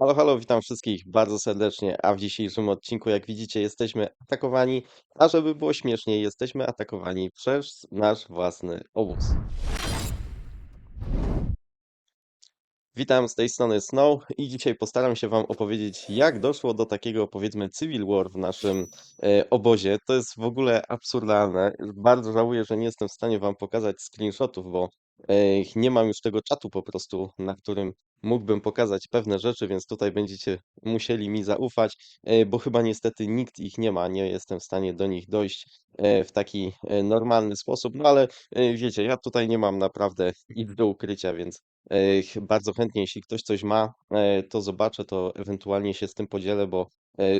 Halo, halo, witam wszystkich bardzo serdecznie, a w dzisiejszym odcinku, jak widzicie, jesteśmy atakowani, a żeby było śmieszniej, jesteśmy atakowani przez nasz własny obóz. Witam z tej strony Snow i dzisiaj postaram się Wam opowiedzieć, jak doszło do takiego, powiedzmy, Civil War w naszym e, obozie. To jest w ogóle absurdalne. Bardzo żałuję, że nie jestem w stanie Wam pokazać screenshotów, bo nie mam już tego czatu po prostu, na którym mógłbym pokazać pewne rzeczy, więc tutaj będziecie musieli mi zaufać, e, bo chyba niestety nikt ich nie ma. Nie jestem w stanie do nich dojść e, w taki e, normalny sposób, no ale wiecie, ja tutaj nie mam naprawdę nic do ukrycia, więc bardzo chętnie, jeśli ktoś coś ma, to zobaczę, to ewentualnie się z tym podzielę, bo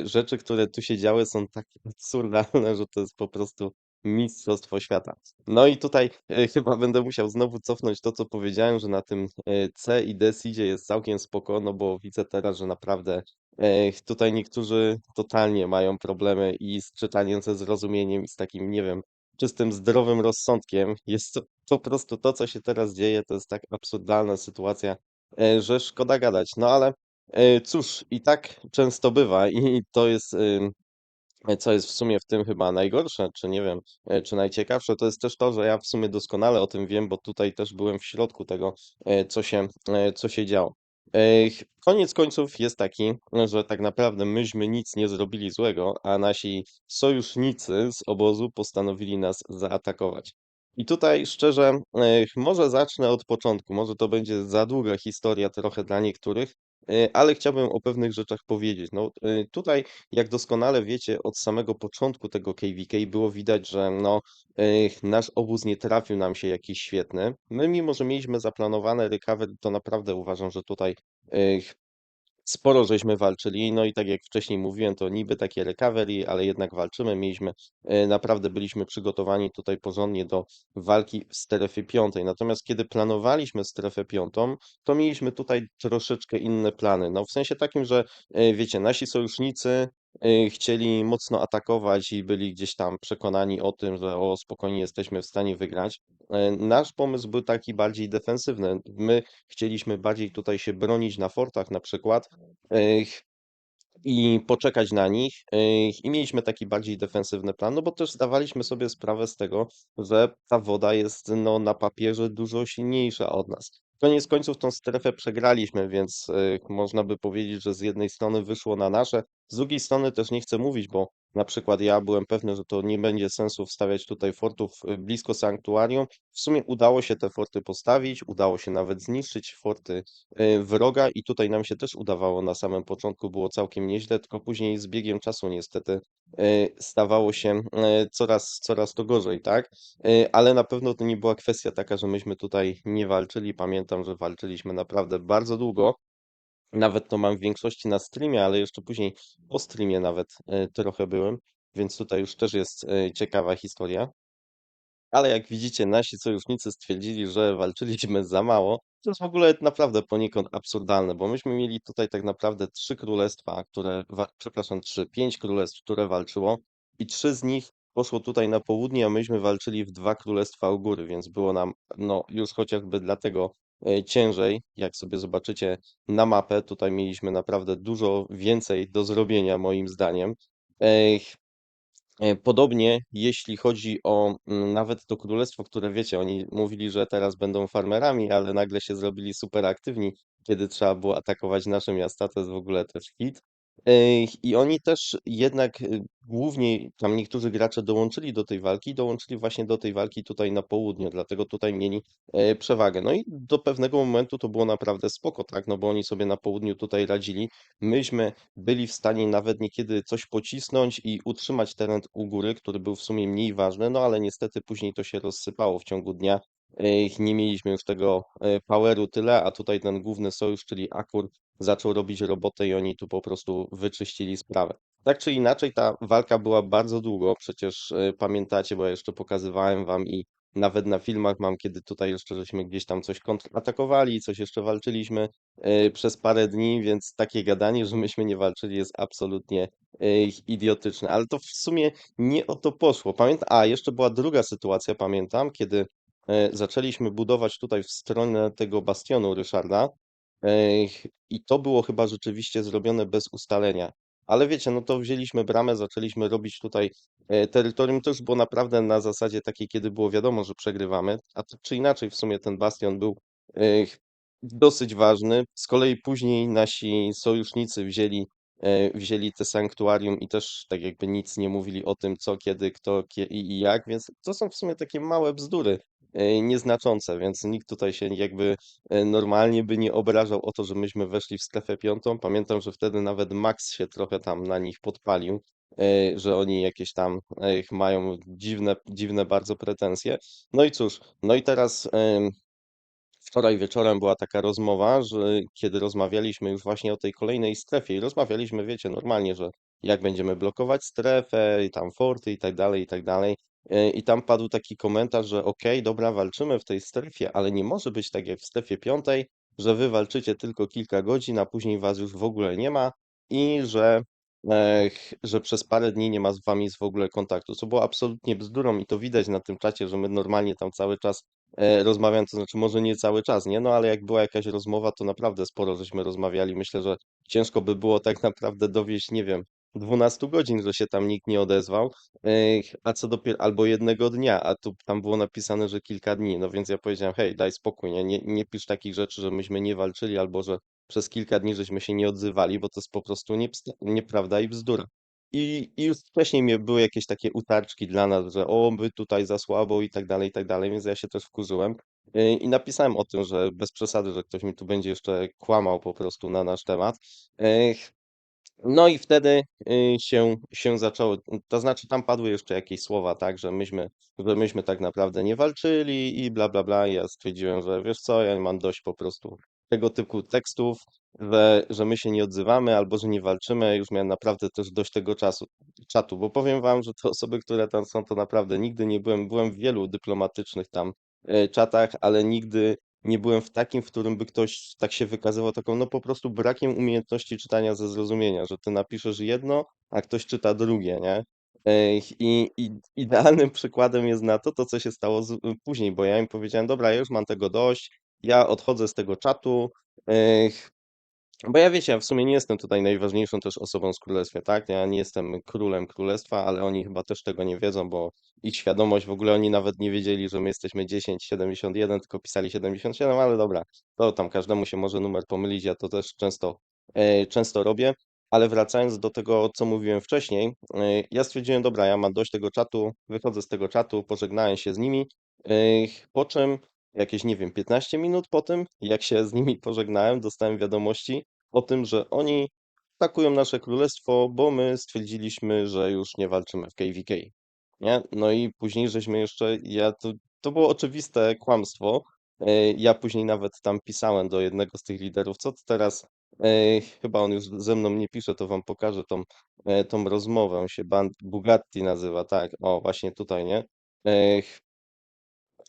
rzeczy, które tu się działy, są tak absurdalne, że to jest po prostu mistrzostwo świata. No i tutaj e, chyba będę musiał znowu cofnąć to, co powiedziałem, że na tym e, C i D seedzie jest całkiem spoko, no bo widzę teraz, że naprawdę e, tutaj niektórzy totalnie mają problemy i z czytaniem, ze zrozumieniem i z takim, nie wiem, czystym, zdrowym rozsądkiem. Jest to po prostu to, co się teraz dzieje, to jest tak absurdalna sytuacja, że szkoda gadać. No ale cóż, i tak często bywa i to jest, co jest w sumie w tym chyba najgorsze, czy nie wiem, e, czy najciekawsze, to jest też to, że ja w sumie doskonale o tym wiem, bo tutaj też byłem w środku tego, e, co się, e, co się działo. E, Koniec końców jest taki, że tak naprawdę myśmy nic nie zrobili złego, a nasi sojusznicy z obozu postanowili nas zaatakować. I tutaj szczerze, e, może zacznę od początku. Może to będzie za długa historia trochę dla niektórych, e, ale chciałbym o pewnych rzeczach powiedzieć. No, e, tutaj, jak doskonale wiecie, od samego początku tego KVK było widać, że no, e, nasz obóz nie trafił nam się jakiś świetny. My, mimo że mieliśmy zaplanowane recovery, to naprawdę uważam, że tutaj e, Sporo żeśmy walczyli, no i tak jak wcześniej mówiłem, to niby takie recovery, ale jednak walczymy. Mieliśmy, e, naprawdę byliśmy przygotowani tutaj porządnie do walki w strefie piątej. Natomiast kiedy planowaliśmy strefę piątą, to mieliśmy tutaj troszeczkę inne plany. No w sensie takim, że e, wiecie, nasi sojusznicy e, chcieli mocno atakować i byli gdzieś tam przekonani o tym, że o spokojnie jesteśmy w stanie wygrać. E, Nasz pomysł był taki bardziej defensywny. My chcieliśmy bardziej tutaj się bronić na fortach na przykład, Ech, i poczekać na nich. Ech, I mieliśmy taki bardziej defensywny plan, no bo też zdawaliśmy sobie sprawę z tego, że ta woda jest no, na papierze dużo silniejsza od nas. Koniec końców tą strefę przegraliśmy, więc ech, można by powiedzieć, że z jednej strony wyszło na nasze, z drugiej strony też nie chcę mówić, bo na przykład ja byłem pewny, że to nie będzie sensu wstawiać tutaj fortów y, blisko sanktuarium. W sumie udało się te forty postawić, udało się nawet zniszczyć forty y, wroga i tutaj nam się też udawało na samym początku, było całkiem nieźle, tylko później z biegiem czasu niestety y, stawało się coraz, coraz to gorzej, tak? Ale na pewno to nie była kwestia taka, że myśmy tutaj nie walczyli. Pamiętam, że walczyliśmy naprawdę bardzo długo. Nawet to mam w większości na streamie, ale jeszcze później po streamie nawet y, trochę byłem, więc tutaj już też jest y, ciekawa historia. Ale jak widzicie, nasi sojusznicy stwierdzili, że walczyliśmy za mało. To jest w ogóle naprawdę poniekąd absurdalne, bo myśmy mieli tutaj tak naprawdę trzy królestwa, które, przepraszam, trzy, pięć królestw, które walczyło i trzy z nich poszło tutaj na południe, a myśmy walczyli w dwa królestwa u góry, więc było nam, no już chociażby dlatego e, ciężej. Jak sobie zobaczycie na mapę, tutaj mieliśmy naprawdę dużo więcej do zrobienia, moim zdaniem. E, E, Podobnie, jeśli chodzi o mm, nawet to królestwo, które wiecie, oni mówili, że teraz będą farmerami, ale nagle się zrobili super aktywni, kiedy trzeba było atakować nasze miasta, to jest w ogóle też hit. I oni też jednak y, głównie tam niektórzy gracze dołączyli do tej walki, dołączyli właśnie do tej walki tutaj na południu, dlatego tutaj mieli e, przewagę. No i do pewnego momentu to było naprawdę spoko, tak? No bo oni sobie na południu tutaj radzili. Myśmy byli w stanie nawet niekiedy coś pocisnąć i utrzymać teren u góry, który był w sumie mniej ważny, no ale niestety później to się rozsypało w ciągu dnia. Nie mieliśmy już tego e, poweru tyle, a tutaj ten główny sojusz, czyli Akur, zaczął robić robotę i oni tu po prostu wyczyścili sprawę. Tak czy inaczej, ta walka była bardzo długo, przecież e, pamiętacie, bo ja jeszcze pokazywałem wam i nawet na filmach mam, kiedy tutaj jeszcze żeśmy gdzieś tam coś kontratakowali, coś jeszcze walczyliśmy e, przez parę dni, więc takie gadanie, że myśmy nie walczyli jest absolutnie e, idiotyczne. Ale to w sumie nie o to poszło. Pamiętam, a jeszcze była druga sytuacja, pamiętam, kiedy zaczęliśmy budować tutaj w stronę tego bastionu Ryszarda. I to było chyba rzeczywiście zrobione bez ustalenia. Ale wiecie, no to wzięliśmy bramę, zaczęliśmy robić tutaj e, terytorium. To już było naprawdę na zasadzie takiej, kiedy było wiadomo, że przegrywamy. A tak czy inaczej, w sumie ten bastion był dosyć ważny. Z kolei później nasi sojusznicy wzięli, e, wzięli te sanktuarium i też tak jakby nic nie mówili o tym, co, kiedy, kto kie, i jak, więc to są w sumie takie małe bzdury, nieznaczące, więc nikt tutaj się jakby e, normalnie by nie obrażał o to, że myśmy weszli w strefę piątą. Pamiętam, że wtedy nawet Max się trochę tam na nich podpalił, e, że oni jakieś tam e, mają dziwne, dziwne bardzo pretensje. No i cóż, no i teraz Wczoraj wieczorem była taka rozmowa, że kiedy rozmawialiśmy już właśnie o tej kolejnej strefie i rozmawialiśmy, wiecie, normalnie, że jak będziemy blokować strefę i tam forty i tak dalej, i tak dalej. E, I tam padł taki komentarz, że okej, dobra, walczymy w tej strefie, ale nie może być tak jak w strefie piątej, że wy walczycie tylko kilka godzin, a później was już w ogóle nie ma i że, e, że przez parę dni nie ma z wami w ogóle kontaktu, co było absolutnie bzdurą i to widać na tym czacie, że my normalnie tam cały czas e, rozmawiam, to znaczy może nie cały czas, nie? No ale jak była jakaś rozmowa, to naprawdę sporo żeśmy rozmawiali. Myślę, że ciężko by było tak naprawdę dowieść, nie wiem, 12 godzin, że się tam nikt nie odezwał, a co dopiero, albo jednego dnia, a tu tam było napisane, że kilka dni, no więc ja powiedziałem, hej, daj spokój, nie, nie, nie pisz takich rzeczy, że myśmy nie walczyli, albo że przez kilka dni żeśmy się nie odzywali, bo to jest po prostu nieprawda i bzdura. I, I już wcześniej były jakieś takie utarczki dla nas, że o, my tutaj za słabo i tak dalej, i tak dalej, więc ja się też wkurzyłem. Y, I napisałem o tym, że bez przesady, że ktoś mi tu będzie jeszcze kłamał po prostu na nasz temat. No i wtedy y, się, się zaczęło, to znaczy tam padły jeszcze jakieś słowa, tak, że myśmy, że myśmy tak naprawdę nie walczyli i bla, bla, bla. I ja stwierdziłem, że wiesz co, ja mam dość po prostu tego typu tekstów, że, że my się nie odzywamy albo że nie walczymy. Już miałem naprawdę też dość tego czasu, czatu, bo powiem wam, że te osoby, które tam są, to naprawdę nigdy nie byłem, byłem w wielu dyplomatycznych tam e, czatach, ale nigdy nie byłem w takim, w którym by ktoś tak się wykazywał taką, no po prostu brakiem umiejętności czytania ze zrozumienia, że ty napiszesz jedno, a ktoś czyta drugie, nie? I, i idealnym przykładem jest na to, to co się stało z, później, bo ja im powiedziałem, dobra, ja już mam tego dość, ja odchodzę z tego czatu, bo ja wiecie, ja w sumie nie jestem tutaj najważniejszą też osobą z królestwa, tak? Ja nie jestem królem królestwa, ale oni chyba też tego nie wiedzą, bo ich świadomość, w ogóle oni nawet nie wiedzieli, że my jesteśmy 1071, tylko pisali 77, ale dobra, to tam każdemu się może numer pomylić, ja to też często, e, często robię. Ale wracając do tego, co mówiłem wcześniej, e, ja stwierdziłem, dobra, ja mam dość tego czatu, wychodzę z tego czatu, pożegnałem się z nimi, e, po czym jakieś, nie wiem, 15 minut po tym, jak się z nimi pożegnałem, dostałem wiadomości, o tym, że oni atakują nasze królestwo, bo my stwierdziliśmy, że już nie walczymy w KVK. Nie? No i później żeśmy jeszcze, ja to, to było oczywiste kłamstwo. E, Ja później nawet tam pisałem do jednego z tych liderów, co teraz, e, chyba on już ze mną nie pisze, to wam pokażę tą, e, tą rozmowę, on się Bugatti nazywa, tak, o właśnie tutaj, nie?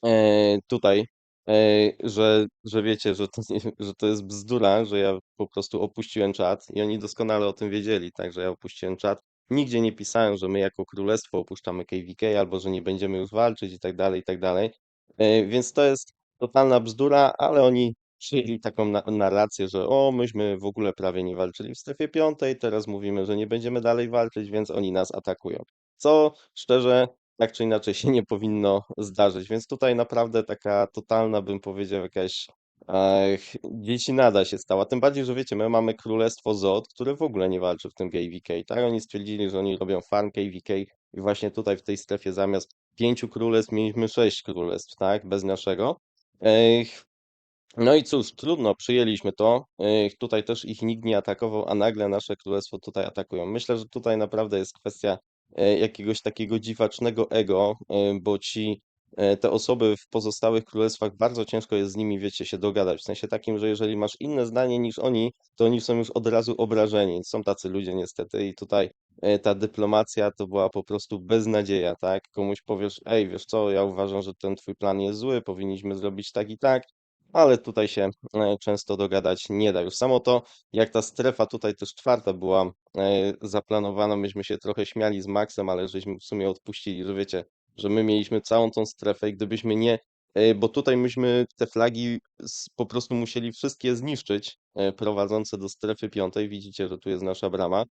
E, tutaj, e, że, że wiecie, że to, że to jest bzdura, że ja po prostu opuściłem czat i oni doskonale o tym wiedzieli, także ja opuściłem czat. Nigdzie nie pisałem, że my jako królestwo opuszczamy KVK albo że nie będziemy już walczyć i tak dalej, i tak dalej. E, Więc to jest totalna bzdura, ale oni przyjęli taką na narrację, że o, myśmy w ogóle prawie nie walczyli w strefie piątej, teraz mówimy, że nie będziemy dalej walczyć, więc oni nas atakują. Co szczerze tak czy inaczej się nie powinno zdarzyć. Więc tutaj naprawdę taka totalna, bym powiedział, jakaś ech, dziecinada się stała. Tym bardziej, że wiecie, my mamy Królestwo Zod, które w ogóle nie walczy w tym KVK, tak? Oni stwierdzili, że oni robią farm KVK i właśnie tutaj w tej strefie zamiast pięciu królestw mieliśmy sześć królestw, tak? Bez naszego. Ech, no i cóż, trudno, przyjęliśmy to. Ech, Tutaj też ich nikt nie atakował, a nagle nasze królestwo tutaj atakują. Myślę, że tutaj naprawdę jest kwestia jakiegoś takiego dziwacznego ego, e, bo ci e, te osoby w pozostałych królestwach bardzo ciężko jest z nimi, wiecie, się dogadać. W sensie takim, że jeżeli masz inne zdanie niż oni, to oni są już od razu obrażeni. Są tacy ludzie niestety i tutaj e, ta dyplomacja to była po prostu beznadzieja, tak? Komuś powiesz, ej, wiesz co, ja uważam, że ten twój plan jest zły, powinniśmy zrobić tak i tak ale tutaj się e, często dogadać nie da. Już samo to, jak ta strefa tutaj też czwarta była e, zaplanowana, myśmy się trochę śmiali z Maxem, ale żeśmy w sumie odpuścili, że wiecie, że my mieliśmy całą tą strefę i gdybyśmy nie e, bo tutaj myśmy te flagi po prostu musieli wszystkie zniszczyć, prowadzące do strefy piątej. Widzicie, że tu jest nasza brama,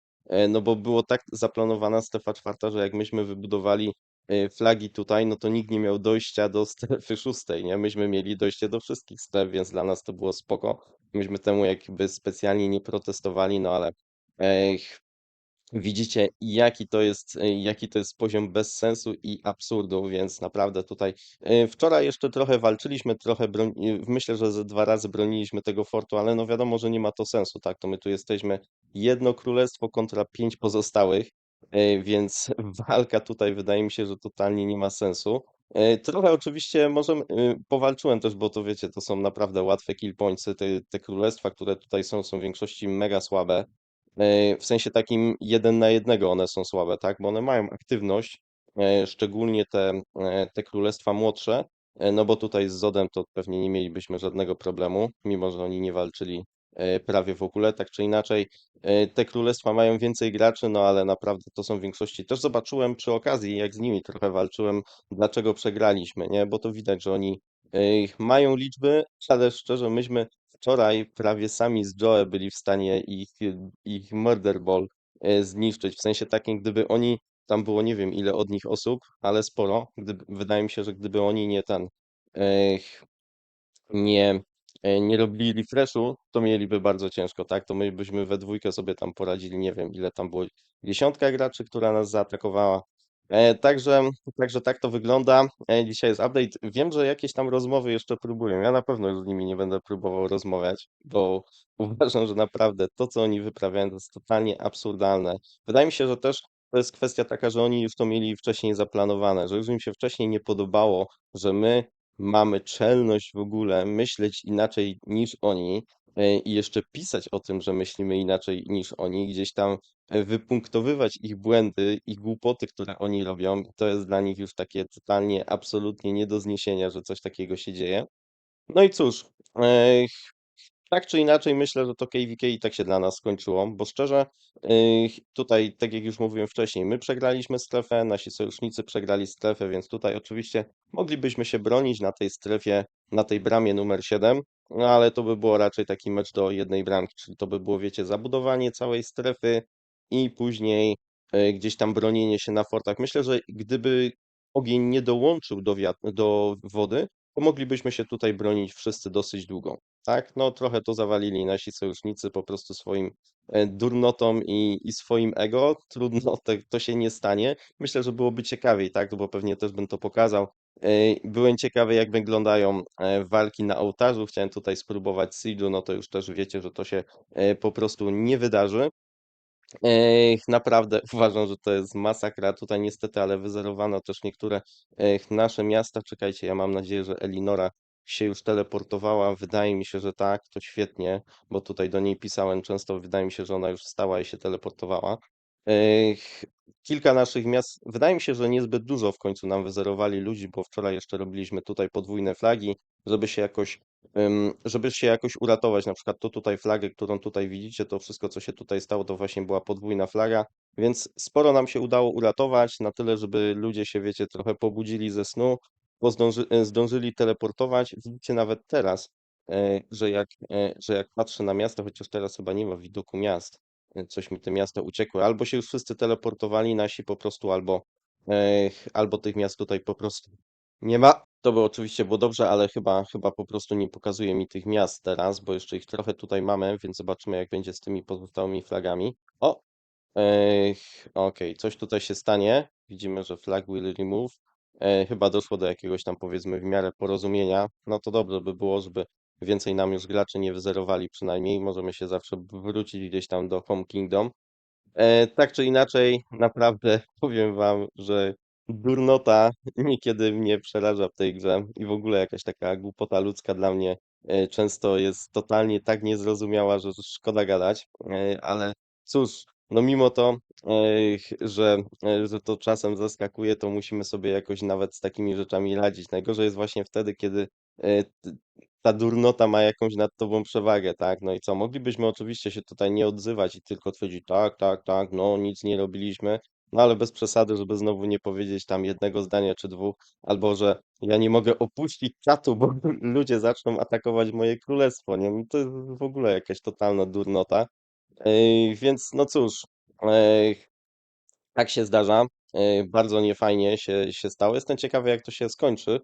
no bo było tak zaplanowana strefa czwarta, że jak myśmy wybudowali, flagi tutaj, no to nikt nie miał dojścia do strefy szóstej, nie? Myśmy mieli dojście do wszystkich stref, więc dla nas to było spoko. Myśmy temu jakby specjalnie nie protestowali, no ale, e, Widzicie, jaki to jest, y, jaki to jest poziom bez sensu i absurdu, więc naprawdę tutaj y, wczoraj jeszcze trochę walczyliśmy, trochę broń, y, myślę, że ze dwa razy broniliśmy tego fortu, ale no wiadomo, że nie ma to sensu, tak? To my tu jesteśmy jedno królestwo kontra pięć pozostałych, y, więc walka tutaj wydaje mi się, że totalnie nie ma sensu. Y, Trochę oczywiście możemy, y, powalczyłem też, bo to wiecie, to są naprawdę łatwe kill pointsy, te, te królestwa, które tutaj są, są w większości mega słabe. E, w sensie takim jeden na jednego one są słabe, tak? Bo one mają aktywność, e, szczególnie te, e, te królestwa młodsze, e, no bo tutaj z Zodem to pewnie nie mielibyśmy żadnego problemu, mimo że oni nie walczyli e, prawie w ogóle, tak czy inaczej. E, Te królestwa mają więcej graczy, no ale naprawdę to są w większości. Też zobaczyłem przy okazji, jak z nimi trochę walczyłem, dlaczego przegraliśmy, nie? Bo to widać, że oni e, mają liczby, ale szczerze, myśmy wczoraj prawie sami z Joe byli w stanie ich ich Murder Ball e, zniszczyć. W sensie takim, gdyby oni, tam było nie wiem ile od nich osób, ale sporo. Gdyby, wydaje mi się, że gdyby oni nie ten, e, nie, e, nie robili refreshu, to mieliby bardzo ciężko, tak? To my byśmy we dwójkę sobie tam poradzili, nie wiem ile tam było, dziesiątka graczy, która nas zaatakowała. E, także, także tak to wygląda. E, dzisiaj jest update. Wiem, że jakieś tam rozmowy jeszcze próbują. Ja na pewno z nimi nie będę próbował rozmawiać, bo uważam, że naprawdę to, co oni wyprawiają, to jest totalnie absurdalne. Wydaje mi się, że też to jest kwestia taka, że oni już to mieli wcześniej zaplanowane, że już im się wcześniej nie podobało, że my mamy czelność w ogóle myśleć inaczej niż oni e, i jeszcze pisać o tym, że myślimy inaczej niż oni, gdzieś tam e, wypunktowywać ich błędy i głupoty, które oni robią, to jest dla nich już takie totalnie, absolutnie nie do zniesienia, że coś takiego się dzieje. No i cóż, e, tak czy inaczej myślę, że to KVK i tak się dla nas skończyło, bo szczerze, yy, tutaj, tak jak już mówiłem wcześniej, my przegraliśmy strefę, nasi sojusznicy przegrali strefę, więc tutaj oczywiście moglibyśmy się bronić na tej strefie, na tej bramie numer 7, no ale to by było raczej taki mecz do jednej bramki, czyli to by było, wiecie, zabudowanie całej strefy i później yy, gdzieś tam bronienie się na fortach. Myślę, że gdyby ogień nie dołączył do, do wody, to moglibyśmy się tutaj bronić wszyscy dosyć długo. Tak, no trochę to zawalili nasi sojusznicy po prostu swoim e, durnotą i, i swoim ego. Trudno, to, to się nie stanie. Myślę, że byłoby ciekawiej, tak, bo pewnie też bym to pokazał. E, Byłem ciekawy, jak wyglądają e, walki na ołtarzu. Chciałem tutaj spróbować Siege'u, no to już też wiecie, że to się po prostu nie wydarzy. Naprawdę uważam, że to jest masakra. Tutaj niestety, ale wyzerowano też niektóre nasze miasta. Czekajcie, ja mam nadzieję, że Elinora się już teleportowała. Wydaje mi się, że tak, to świetnie, bo tutaj do niej pisałem często. Wydaje mi się, że ona już wstała i się teleportowała. Kilka naszych miast, wydaje mi się, że niezbyt dużo w końcu nam wyzerowali ludzi, bo wczoraj jeszcze robiliśmy tutaj podwójne flagi, żeby się jakoś żeby się jakoś uratować, na przykład to tutaj flagę, którą tutaj widzicie, to wszystko, co się tutaj stało, to właśnie była podwójna flaga, więc sporo nam się udało uratować, na tyle, żeby ludzie się, wiecie, trochę pobudzili ze snu, bo zdąży, e, zdążyli teleportować. Widzicie nawet teraz, e, że jak, e, że jak patrzę na miasto, chociaż teraz chyba nie ma widoku miast, coś mi te miasta uciekły, albo się już wszyscy teleportowali, nasi po prostu, albo, albo tych miast tutaj po prostu nie ma. To by oczywiście było dobrze, ale chyba, chyba po prostu nie pokazuje mi tych miast teraz, bo jeszcze ich trochę tutaj mamy, więc zobaczymy, jak będzie z tymi pozostałymi flagami. O! Ej, okej, coś tutaj się stanie. Widzimy, że flag will remove. E, chyba doszło do jakiegoś tam, powiedzmy, w miarę porozumienia. No to dobrze by było, żeby więcej nam już graczy nie wyzerowali przynajmniej. Możemy się zawsze wrócić gdzieś tam do Home Kingdom. E, tak czy inaczej, naprawdę powiem wam, że durnota niekiedy mnie przeraża w tej grze i w ogóle jakaś taka głupota ludzka dla mnie e, często jest totalnie tak niezrozumiała, że szkoda gadać, ale cóż, no mimo to, że, e, że to czasem zaskakuje, to musimy sobie jakoś nawet z takimi rzeczami radzić. Najgorzej jest właśnie wtedy, kiedy e, ta durnota ma jakąś nad tobą przewagę, tak? No i co? Moglibyśmy oczywiście się tutaj nie odzywać i tylko twierdzić, tak, tak, tak, no nic nie robiliśmy, No ale bez przesady, żeby znowu nie powiedzieć tam jednego zdania czy dwóch, albo że ja nie mogę opuścić czatu, bo ludzie zaczną atakować moje królestwo, nie? No to jest w ogóle jakaś totalna durnota. Więc no cóż, tak się zdarza. Bardzo niefajnie się, się stało. Jestem ciekawy, jak to się skończy,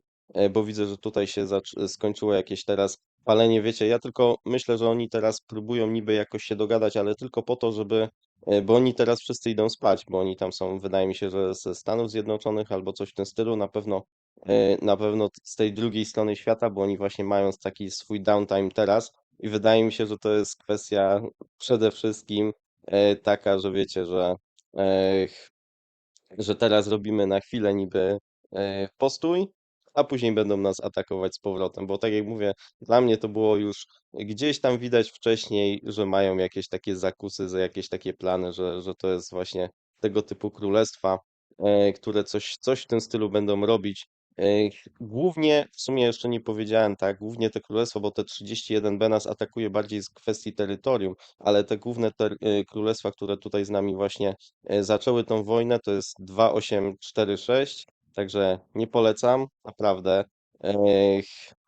bo widzę, że tutaj się zac- skończyło jakieś teraz palenie. Wiecie, ja tylko myślę, że oni teraz próbują niby jakoś się dogadać, ale tylko po to, żeby. Bo oni teraz wszyscy idą spać, bo oni tam są, wydaje mi się, że ze Stanów Zjednoczonych albo coś w tym stylu, na pewno, e, na pewno z tej drugiej strony świata, bo oni właśnie mają taki swój downtime teraz i wydaje mi się, że to jest kwestia przede wszystkim e, taka, że wiecie, że e, że teraz robimy na chwilę niby e, postój, a później będą nas atakować z powrotem. Bo tak jak mówię, dla mnie to było już gdzieś tam widać wcześniej, że mają jakieś takie zakusy, jakieś takie plany, że, że to jest właśnie tego typu królestwa, które coś, coś w tym stylu będą robić. Głównie, w sumie jeszcze nie powiedziałem tak, głównie te królestwo, bo te 31B nas atakuje bardziej z kwestii terytorium, ale te główne ter- e, królestwa, które tutaj z nami właśnie e, zaczęły tą wojnę, to jest 2846, także nie polecam, naprawdę.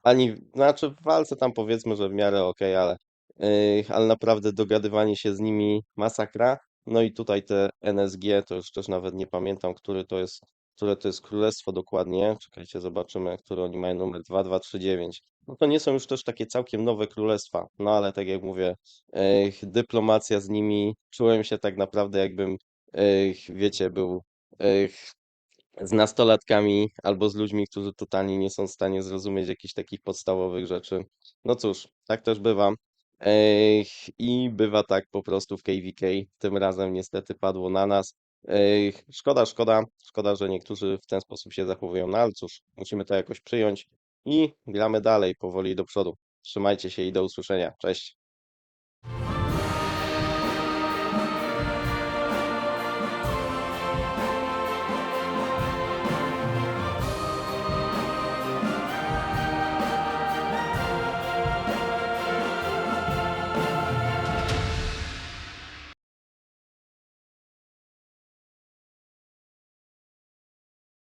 Ani, znaczy w walce tam powiedzmy, że w miarę okej, ale, ale naprawdę dogadywanie się z nimi masakra. No i tutaj te NSG, to już też nawet nie pamiętam, który to jest, które to jest królestwo dokładnie. Czekajcie, zobaczymy, który oni mają numer 2239. No to nie są już też takie całkiem nowe królestwa, no ale tak jak mówię, Ech, dyplomacja z nimi, czułem się tak naprawdę jakbym, ech, wiecie, był ech, z nastolatkami albo z ludźmi, którzy totalnie nie są w stanie zrozumieć jakichś takich podstawowych rzeczy. No cóż, tak też bywa. I bywa tak po prostu w KVK. Tym razem niestety padło na nas. Szkoda, szkoda, szkoda, że niektórzy w ten sposób się zachowują, no ale cóż, musimy to jakoś przyjąć i gramy dalej, powoli do przodu. Trzymajcie się i do usłyszenia. Cześć.